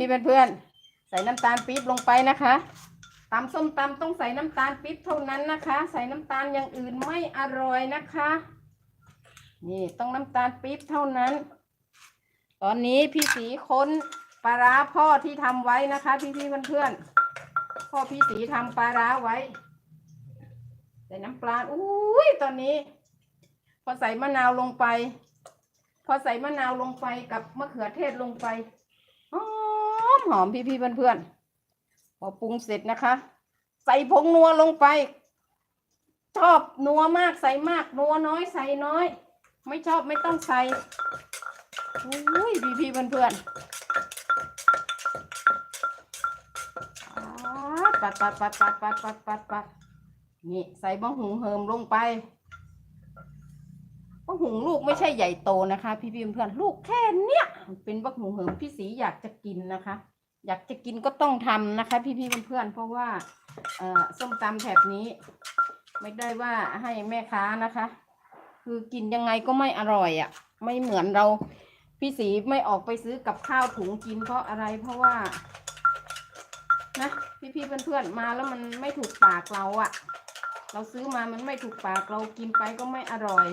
พี่เพื่อนๆใส่น้ำตาลปี๊บลงไปนะคะตำส้มตำต้องใส่น้ำตาลปี๊บเท่านั้นนะคะ ใส่น้ำตาลอย่างอื่นไม่อร่อยนะคะ นี่ต้องน้ำตาลปี๊บเท่านั้น ตอนนี้พี่สีค้นปลาร้าพ่อที่ทำไว้นะคะ พี่ๆเพื่อนๆพ่อพี่สีทำปลาร้าไว้ใส่น้ำปลาอุ้ยตอนนี้ พอใส่มะนาวลงไป พอใส่มะนาวลงไปกับมะเขือเทศลงไป มหอมพี่พี่ๆเพื่อนๆพอปรุงเสร็จนะคะ ใส่ผงนัวลงไป ชอบนัวมากใส่มากนัวน้อยใส่น้อย ไม่ชอบไม่ต้องใส่อุ้ยพี่พี่ๆเพื่อนๆปัดปัดปัดปัดปัดปัดปัดปัดนี่ใส่บะหุงเหิมลงไปบักหุงลูกไม่ใช่ใหญ่โตนะคะ พี่พี่เพื่อนลูกแค่เนี้ยเป็นบักหุงเหิมพี่สีอยากจะกินนะคะ อยากจะกินก็ต้องทำนะคะ พี่พี่เพื่อนๆเพราะว่าส้มตำแถบนี้ ไม่ได้ว่าให้แม่ค้านะคะ คือกินยังไงก็ไม่อร่อยอะ่ะ ไม่เหมือนเราพี่สีไม่ออกไปซื้อกับข้าวถุงกินเพราะอะไรเพราะว่านะพี่พี่ๆเพื่อนๆมาแล้วมันไม่ถูกปากเราอะ่ะ เราซื้อมามันไม่ถูกปากเรากินไปก็ไม่อร่อย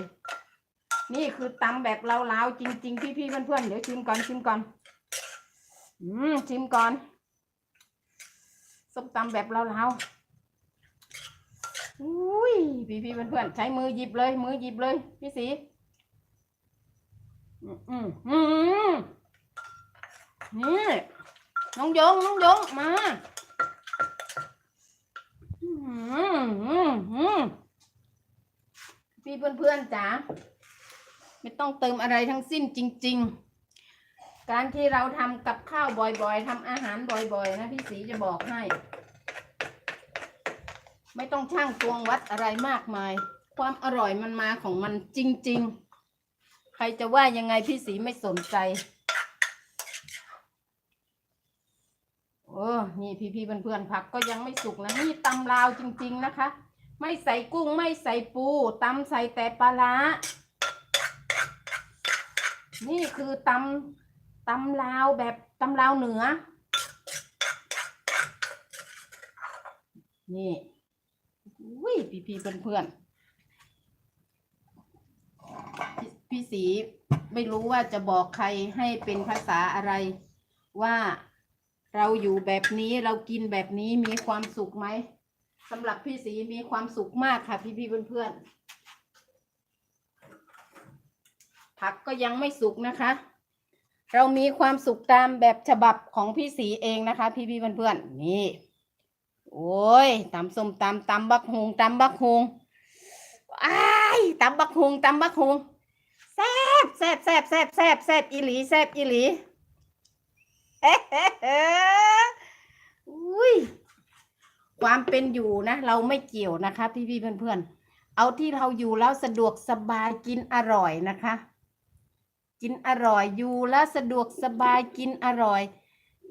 นี่คือตำแบบเลาวๆจริง ๆ พี่ๆเพื่อนๆเดี๋ยวชิมก่อนชิมก่อน อืมชิมก่อนส้มตำแบบลาวๆอุ้ยพี่ๆเพื่อนๆใช้มือหยิบเลย มือหยิบเลย พี่สีอืมอืมอืมนี่น้องยงน้องยงมาอืมอืมอืมพี่เพื่อนๆจ๋าไม่ต้องเติมอะไรทั้งสิ้นจริง ๆ การที่เราทำกับข้าวบ่อยๆทำอาหารบ่อยๆ นะพี่สีจะบอกให้ ไม่ต้องช่างตวงวัดอะไรมากมาย ความอร่อยมันมาของมันจริง ๆ ใครจะว่ายังไงพี่สีไม่สนใจ โอ้นี่พี่ๆเพื่อนๆผักก็ยังไม่สุกนะ นี่ตำลาวจริง ๆนะคะ ไม่ใส่กุ้งไม่ใส่ปูตำใส่แต่ปลาร้านี่คือตำ ตำลาวแบบตำลาวเหนือ นี่อุ้ยพี่พี่เพื่อนเพื่อนๆพี่สีไม่รู้ว่าจะบอกใครให้เป็นภาษาอะไรว่าเราอยู่แบบนี้เรากินแบบนี้มีความสุขไหมสำหรับพี่สีมีความสุขมากค่ะ พี่พี่เพื่อนเพื่อนๆผักก็ยังไม่สุกนะคะ เรามีความสุขตามแบบฉบับของพี่สีเองนะคะ พี่พี่เพื่อนๆนี่ โอ้ยตำส้มตำตำบักฮงตำบักฮงอ้ายตำบักฮงตำบักฮงแซ่บแซ่บแซ่บแซ่บแซ่บแซ่บอีหลีแซ่บอีหลีเฮ้เฮ้เฮ้อุ้ยความเป็นอยู่นะ เราไม่เกี่ยวนะคะ พี่พี่เพื่อนๆเอาที่เราอยู่แล้วสะดวกสบายกินอร่อยนะคะ กินอร่อยอยู่แล้วสะดวกสบายกินอร่อย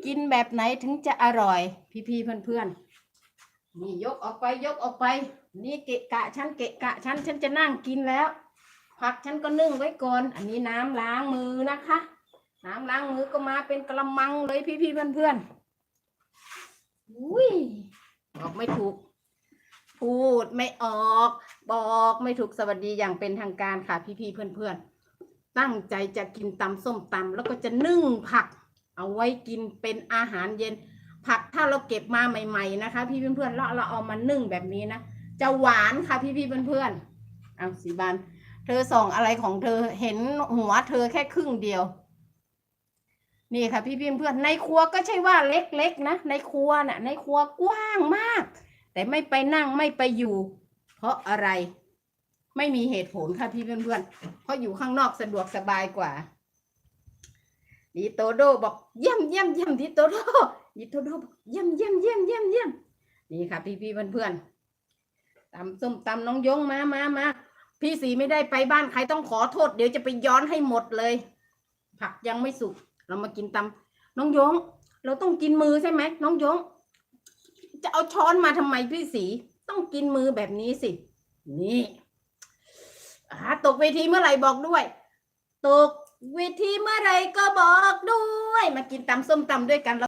กินแบบไหนถึงจะอร่อย พี่พี่เพื่อนเพื่อนๆนี่ยกออกไปยกออกไป นี่เกะกะฉันเกะกะฉันฉันจะนั่งกินแล้ว ผักฉันก็นึ่งไว้ก่อน อันนี้น้ำล้างมือนะคะ น้ำล้างมือก็มาเป็นกระมังเลยพี่พี่เพื่อนเพื่อนๆอุ้ยบอกไม่ถูก พูดไม่ออก บอกไม่ถูกสวัสดีอย่างเป็นทางการค่ะพี่พี่เพื่อนเพื่อนๆ ตั้งใจจะกินตำส้มตำแล้วก็จะนึ่งผัก เอาไว้กินเป็นอาหารเย็น ผักถ้าเราเก็บมาใหม่ ๆ นะคะ พี่เพื่อนๆแล้วเราเอามานึ่งแบบนี้นะจะหวานค่ะพี่พี่เพื่อนๆเอาสีบานเธอส่องอะไรของเธอเห็นหัวเธอแค่ครึ่งเดียว นี่ค่ะพี่พี่เพื่อนในครัวก็ใช่ว่าเล็กๆนะในครัวน่ะ ในครัวกว้างมาก แต่ไม่ไปนั่งไม่ไปอยู่ เพราะอะไร ไม่มีเหตุผลค่ะพี่เพื่อนๆ เพราะอยู่ข้างนอกสะดวกสบายกว่าดีโตโดบอกเยี่ยมเยี่ยมเยี่ยมดีโตโดดีโตโดบอกเยี่ยมเยี่ยมเยี่ยมเยี่ยมเยี่ยมนี่ค่ะ พี่พี่เพื่อนๆตำส้มตำน้องยงมามามาพี่สีไม่ได้ไปบ้านใครต้องขอโทษ เดี๋ยวจะไปย้อนให้หมดเลย ผักยังไม่สุก เรามากินตำน้องยง เราต้องกินมือใช่ไหมน้องยง จะเอาช้อนมาทำไมพี่สีต้องกินมือแบบนี้สิ นี่ อ่าตกเวทีเมื่อไหร่บอกด้วย ตกเวทีเมื่อไหร่ก็บอกด้วย มากินตำส้มตำด้วยกัน